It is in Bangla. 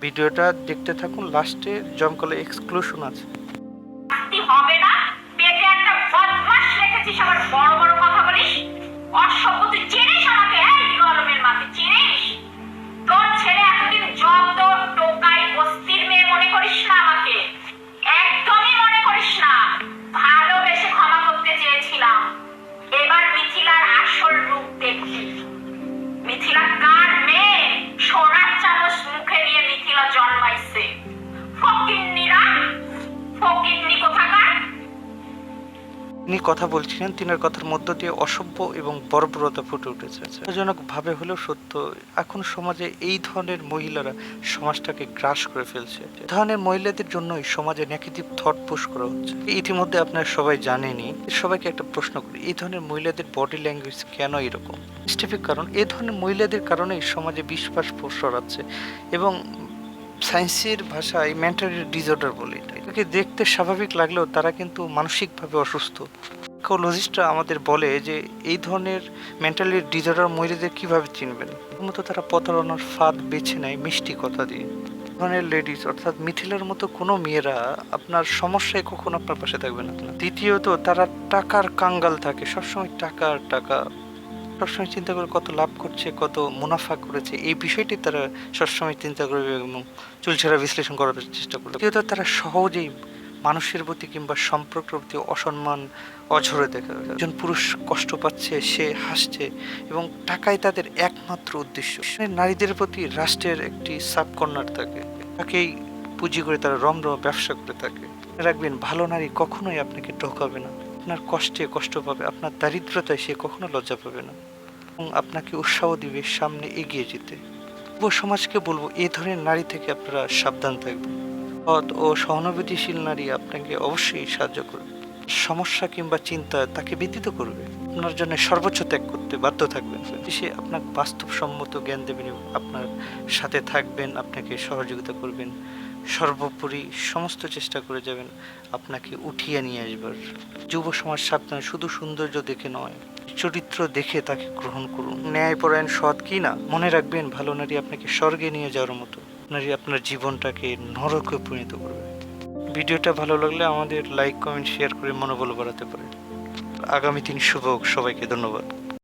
ভিডিওটা দেখতে থাকুন লাস্টে জমকালে এক্সক্লুশন আছে। হবে না? পেটে একটা বদমাস রেখেছিস বড় বড় কথা বলিস? অসভ্য তিনি কথা বলছিলেন, তিনার কথার মধ্য দিয়ে অসভ্য এবং বর্বরতা ফুটে উঠেছে। ভাবে হলেও সত্য, এখন সমাজে এই ধরনের মহিলারা সমাজটাকে গ্রাস করে ফেলছে। এ ধরনের মহিলাদের জন্যই সমাজে নেগেটিভ থট পুশ করা হচ্ছে। ইতিমধ্যে আপনারা সবাই জানেনই, সবাইকে একটা প্রশ্ন করি, এই ধরনের মহিলাদের বডি ল্যাঙ্গুয়েজ কেন এরকম? কারণ, এই ধরনের মহিলাদের কারণেই সমাজে বিশ্বাস প্রসরাচ্ছে এবং সায়েন্সের ভাষায় মেন্টাল ডিসঅর্ডার বলে এটাকে। দেখতে স্বাভাবিক লাগলেও তারা কিন্তু মানসিকভাবে অসুস্থ। সাইকোলজিস্টরা আমাদের বলে যে, এই ধরনের মেন্টালি ডিজর্ডার মহিলাদের কীভাবে চিনবেন? প্রথমত তারা প্রতারণার ফাঁদ বেছে নেয় মিষ্টি কথা দিয়ে। ধরনের লেডিস অর্থাৎ মিথিলার মতো কোনো মেয়েরা আপনার সমস্যায় কখনো আপনার পাশে থাকবে না। দ্বিতীয়ত, তারা টাকার কাঙ্গাল থাকে। সবসময় টাকা আর টাকা। সবসময় চিন্তা করে কত লাভ করছে, কত মুনাফা করেছে, এই বিষয়টি তারা সবসময় চিন্তা করবে এবং চুলছেরা বিশ্লেষণ করার চেষ্টা করবে। দ্বিতীয়ত তারা সহজেই মানুষের প্রতি কিংবা সম্পর্কের প্রতি অসম্মান অঝরে দেখা। একজন পুরুষ কষ্ট পাচ্ছে, সে হাসছে এবং টাকাই তাদের একমাত্র উদ্দেশ্য। নারীদের প্রতি রাষ্ট্রের একটি সাবকর্নার থাকে। তাকেই পুঁজি করে তারা রমরম ব্যবসা করে থাকে। রাখবেন, ভালো নারী কখনোই আপনাকে ঠকাবে না। আপনার কষ্টে, কষ্ট পাবে, আপনার দারিদ্রতায় সে কখনো লজ্জা পাবে না। এবং আপনাকে উৎসাহ দিবে সামনে এগিয়ে যেতে। যুব সমাজকে বলব এই ধরনের নারী থেকে আপনারা সাবধান থাকবেন। সৎ ও সহানুভূতিশীল নারী আপনাকে অবশ্যই সাহায্য করবে। সমস্যা কিংবা চিন্তা তাকে ব্যতীত করবে। আপনার জন্য সর্বোচ্চ ত্যাগ করতে বাধ্য থাকবেন। সে আপনাকে বাস্তবসম্মত জ্ঞান দেবেন আপনার সাথে থাকবেন, আপনাকে সহযোগিতা করবেন সর্বোপরি সমস্ত চেষ্টা করে যাবেন আপনাকে উঠিয়ে নিয়ে আসবার। যুব সমাজ সাবধান শুধু সৌন্দর্য দেখে নয়, চরিত্র দেখে তাকে গ্রহণ করুন। ন্যায়পরায়ণ সৎ কি না? মনে রাখবেন, ভালো নারী আপনাকে স্বর্গে নিয়ে যাওয়ার মতো নারী আপনার জীবনটাকে নরকে পরিণত করবে। ভিডিওটা ভালো লাগলে আমাদের লাইক কমেন্ট শেয়ার করে মনোবল বাড়াতে পারে আগামী দিন শুভ সবাইকে ধন্যবাদ।